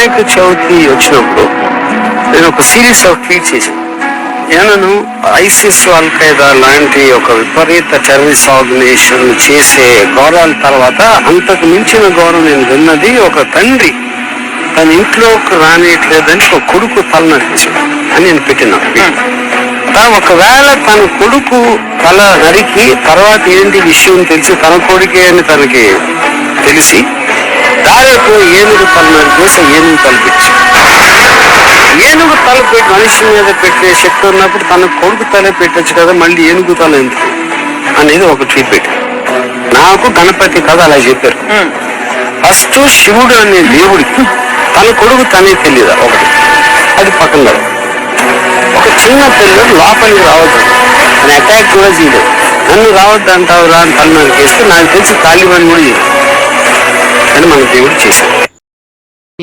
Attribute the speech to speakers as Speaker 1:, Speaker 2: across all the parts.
Speaker 1: వినాయక చవితి వచ్చినప్పుడు నేను ఒక సిరీస్ ఆఫ్ ట్వీట్ చేశాను ఏనను ఐసిస్ అల్ఖైదా లాంటి ఒక విపరీత టెర్రరిస్ట్ ఆర్గనైజేషన్ చేసే గౌరవాల తర్వాత అంతకు మించిన గౌరవం నేను విన్నది ఒక తండ్రి తన ఇంట్లోకి రానియట్లేదని ఒక కొడుకు తల నరికేశాడు అని నేను పెట్టిన. ఒకవేళ తన కొడుకు తల నరికి తర్వాత ఏంటి విషయం తెలిసి తన కొడుకే అని తనకి తెలిసి దాదాపు ఏనుగు తల నరికేసి ఏనుగు తలపించి ఏనుగు తల పెట్టి మనిషి మీద పెట్టే శక్తి ఉన్నప్పుడు తన కొడుకు తల పెట్టచ్చు కదా మళ్ళీ ఏనుగు తల ఎందుకు? అనేది ఒక ట్వీట్ పెట్టి నాకు గణపతి కథ అలా చెప్పారు. ఫస్ట్ శివుడు అనే దేవుడికి తన కొడుకు తనే తెలియదు ఒకటి. అది పక్కన. ఒక చిన్న పిల్లలు లోపలికి రావద్దు. అని అటాక్ కూడా చేయలేదు. నన్ను రావద్దు అంటావు రా అని తల నరికేస్తే నాకు తెలిసి తాలిబాన్ కూడా చేయదు అని మన దేవుడు చేశాడు.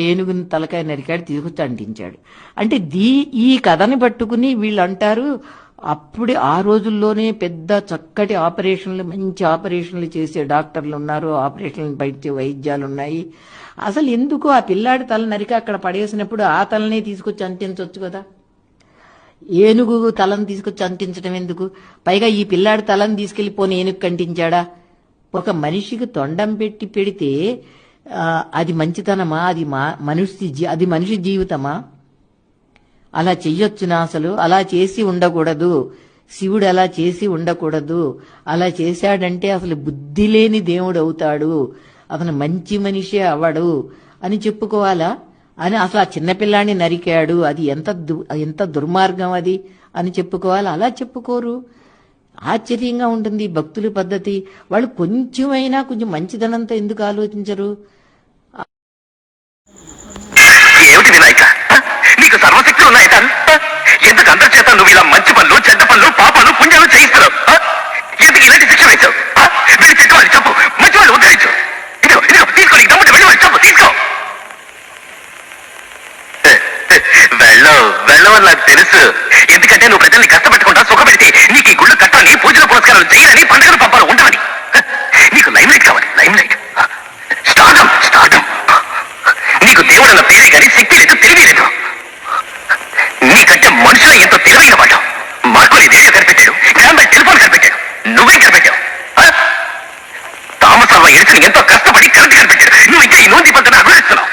Speaker 2: ఏనుగుని తలకాయ నరికాడు తీసుకొచ్చి అంటించాడు. అంటే దీ ఈ కథని పట్టుకుని వీళ్ళు అంటారు అప్పుడే ఆ రోజుల్లోనే పెద్ద చక్కటి ఆపరేషన్లు మంచి ఆపరేషన్లు చేసే డాక్టర్లు ఉన్నారు ఆపరేషన్లు బయట వైద్యాలు ఉన్నాయి అసలు ఎందుకు ఆ పిల్లాడి తల నరికి అక్కడ పడేసినప్పుడు ఆ తలనే తీసుకొచ్చి అంటించవచ్చు కదా? ఏనుగు తలను తీసుకొచ్చి అంటించడం ఎందుకు? పైగా ఈ పిల్లాడి తలను తీసుకెళ్ళి పోని ఏనుగు కంటించాడా? ఒక మనిషికి తొండం పెట్టి పెడితే అది మంచితనమా? అది మా మనిషి జీ- అది మనిషి జీవితమా? అలా చెయ్యొచ్చునా అసలు? అలా చేసి ఉండకూడదు. శివుడు అలా చేసి ఉండకూడదు. అలా చేశాడంటే అసలు బుద్ధి లేని దేవుడు అవుతాడు. అతను మంచి మనిషే అవడు అని చెప్పుకోవాలా? అని అసలు ఆ చిన్నపిల్లాన్ని నరికాడు. అది ఎంత దు- ఎంత దుర్మార్గం అది? అని చెప్పుకోవాలి? అలా చెప్పుకోరు. ఆశ్చర్యంగా ఉంటుంది భక్తుల పద్ధతి. వాళ్ళు కొంచెమైనా కొంచెం మంచిదనంతో ఎందుకు ఆలోచించరు?
Speaker 3: ఏమిటి వినాయక నీకు సర్వశక్తులు ఉన్నాయట ఎందుకు అంత చేత నువ్వు ఇలా మంచి పనులు చెడ్డ పనులు పాపాలు పుణ్యాలు చేయిస్తున్నావు? ఎందుకు ఇలాంటి శిక్ష వేశావు? చెప్పు. మంచి వాళ్ళు ఉద్ధరించు. ఇదిగో ఇదిగో తీసుకో నీకు దమ్ముంటే వెళ్ళి చెప్పు. తీసుకో. వెళ్ళవు వెళ్ళవని నాకు తెలుసు. ఎందుకంటే నువ్వు ప్రజల్ని కష్టపెట్టకుండా సుఖపెడితే నీకు ఈ గుళ్ళు அவன் எந்த கஷ்டப்படி கருத்து கற்பிச்சு இன்னும் கை நோந்தி பத்தின
Speaker 4: அவிழ்த்தலாம்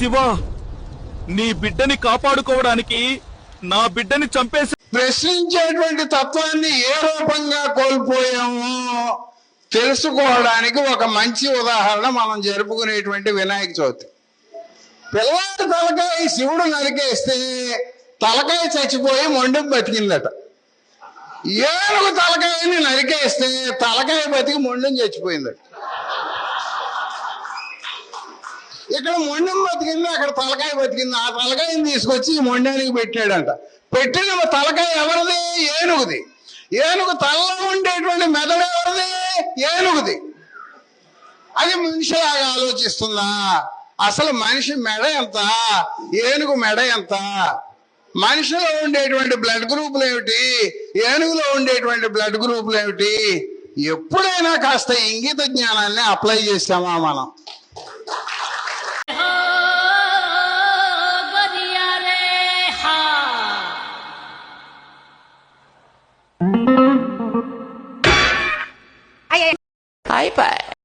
Speaker 4: శివా నీ బిడ్డని కాపాడుకోవడానికి నా బిడ్డని చంపేసి
Speaker 5: ప్రశ్నించేటువంటి తత్వాన్ని ఏ రూపంగా కోల్పోయామో తెలుసుకోవడానికి ఒక మంచి ఉదాహరణ మనం జరుపుకునేటువంటి వినాయక చవితి. పిల్లవాడి తలకాయ శివుడు నరికేస్తే తలకాయ చచ్చిపోయి మొండెం బతికిందట. ఏనుగు తలకాయని నరికేస్తే తలకాయ బతికి మొండెం చచ్చిపోయిందట. ఇక్కడ మొండెం బతికింది అక్కడ తలకాయ బతికింది. ఆ తలకాయని తీసుకొచ్చి ఈ మొండానికి పెట్టాడంట. పెట్టిన తలకాయ ఎవరిది? ఏనుగుది. ఏనుగు తలలో ఉండేటువంటి మెదడు ఎవరిది? ఏనుగుది. అది మనిషిలాగా ఆలోచిస్తుందా? అసలు మనిషి మెడ ఎంత? ఏనుగు మెడ ఎంత? మనిషిలో ఉండేటువంటి బ్లడ్ గ్రూపులు ఏమిటి? ఏనుగులో ఉండేటువంటి బ్లడ్ గ్రూపులు ఏమిటి? ఎప్పుడైనా కాస్త ఇంగిత జ్ఞానాన్ని అప్లై చేసామా మనం?